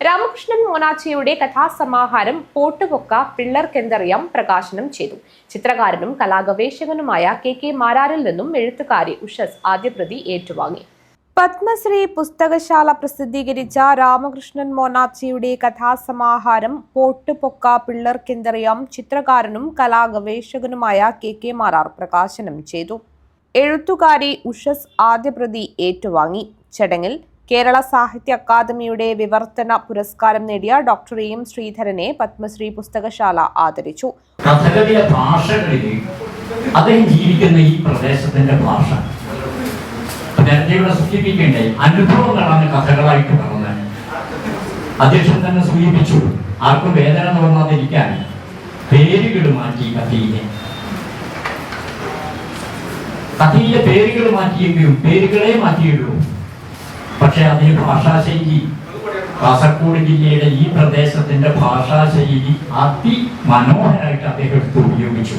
രാമകൃഷ്ണൻ മോനാച്ചിയുടെ കഥാസമാഹാരം പോട്ടുപൊക്ക പിള്ളർക്കെന്തറിയാം പ്രകാശനം ചെയ്തു. ചിത്രകാരനും കലാഗവേഷകനുമായ കെ കെ മാരാരിൽ നിന്നും എഴുത്തുകാരി ഉഷസ് ആദ്യപ്രതി ഏറ്റുവാങ്ങി. പത്മശ്രീ പുസ്തകശാല പ്രസിദ്ധീകരിച്ച രാമകൃഷ്ണൻ മോനാച്ചിയുടെ കഥാസമാഹാരം പോട്ടുപൊക്ക പിള്ളർക്കെന്തറിയാം ചിത്രകാരനും കലാഗവേഷകനുമായ കെ കെ മാരാർ പ്രകാശനം ചെയ്തു. എഴുത്തുകാരി ഉഷസ് ആദ്യപ്രതി ഏറ്റുവാങ്ങി. ചടങ്ങിൽ കേരള സാഹിത്യ അക്കാദമിയുടെ വിവർത്തന പുരസ്കാരം നേടിയ ഡോക്ടർ എം ശ്രീധരനെ പത്മശ്രീ പുസ്തകശാല ആദരിച്ചു. കഥകളിയ ഭാഷകളിൽ അദ്ദേഹം ജീവിക്കുന്ന ഈ പ്രദേശത്തിന്റെ ഭാഷ സൂചിപ്പിക്കേണ്ടേ അനുഭവങ്ങളാണ് കഥകളായിട്ട് പറഞ്ഞത്. അധ്യക്ഷൻ തന്നെ സൂചിപ്പിച്ചു ആർക്കും വേദന തോന്നാതിരിക്കാൻ പേരുകൾ മാറ്റി കഥയിലെ. കഥയിലെ പേരുകൾ മാറ്റിയെങ്കിലും പേരുകളെ മാറ്റിയുള്ളൂ പക്ഷെ അതിന് ഭാഷാശൈലി കാസർഗോഡ് ജില്ലയുടെ ഈ പ്രദേശത്തിന്റെ ഭാഷാശൈലി അതിമനോഹരമായിട്ട് അദ്ദേഹം എടുത്ത് ഉപയോഗിച്ചു.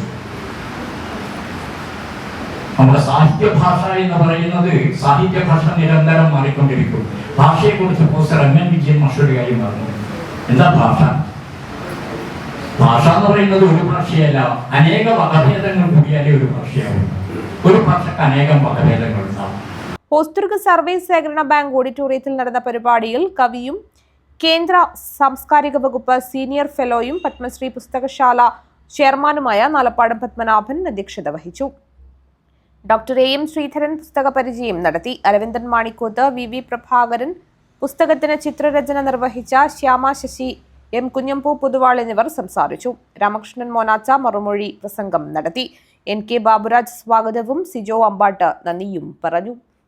നമ്മുടെ സാഹിത്യ ഭാഷ എന്ന് പറയുന്നത് സാഹിത്യ ഭാഷ നിരന്തരം മാറിക്കൊണ്ടിരിക്കും. ഭാഷയെ കുറിച്ച് പ്രൊഫസർ എം എൻ വിജയൻ മഷൊരു കാര്യം പറഞ്ഞു. എന്താ ഭാഷ? ഭാഷ എന്ന് പറയുന്നത് ഒരു ഭാഷയല്ല അനേക വകഭേദങ്ങൾ കൂടിയാലേ ഒരു ഭാഷയാവും. ഒരു ഭാഷക്ക് അനേകം വകഭേദങ്ങൾ ഉണ്ടാവും ഹോസ്ദുർഗ് സർവീസ് സഹകരണ ബാങ്ക് ഓഡിറ്റോറിയത്തിൽ നടന്ന പരിപാടിയിൽ കവിയും കേന്ദ്ര സാംസ്കാരിക വകുപ്പ് സീനിയർ ഫെലോയും പത്മശ്രീ പുസ്തകശാല ചെയർമാനുമായ നാലപ്പാടം പത്മനാഭൻ അധ്യക്ഷത വഹിച്ചു. ഡോക്ടർ എ എം ശ്രീധരൻ പുസ്തക പരിചയം നടത്തി. അരവിന്ദൻ മാണിക്കോത്ത് വി വി പ്രഭാകരൻ പുസ്തകത്തിന് ചിത്രരചന നിർവഹിച്ച ശ്യാമ ശശി എം കുഞ്ഞമ്പൂ പുതുവാൾ എന്നിവർ സംസാരിച്ചു. രാമകൃഷ്ണൻ മോനാച്ച മറുമൊഴി പ്രസംഗം നടത്തി. എൻ കെ ബാബുരാജ് സ്വാഗതവും സിജോ അമ്പാട്ട് നന്ദിയും പറഞ്ഞു.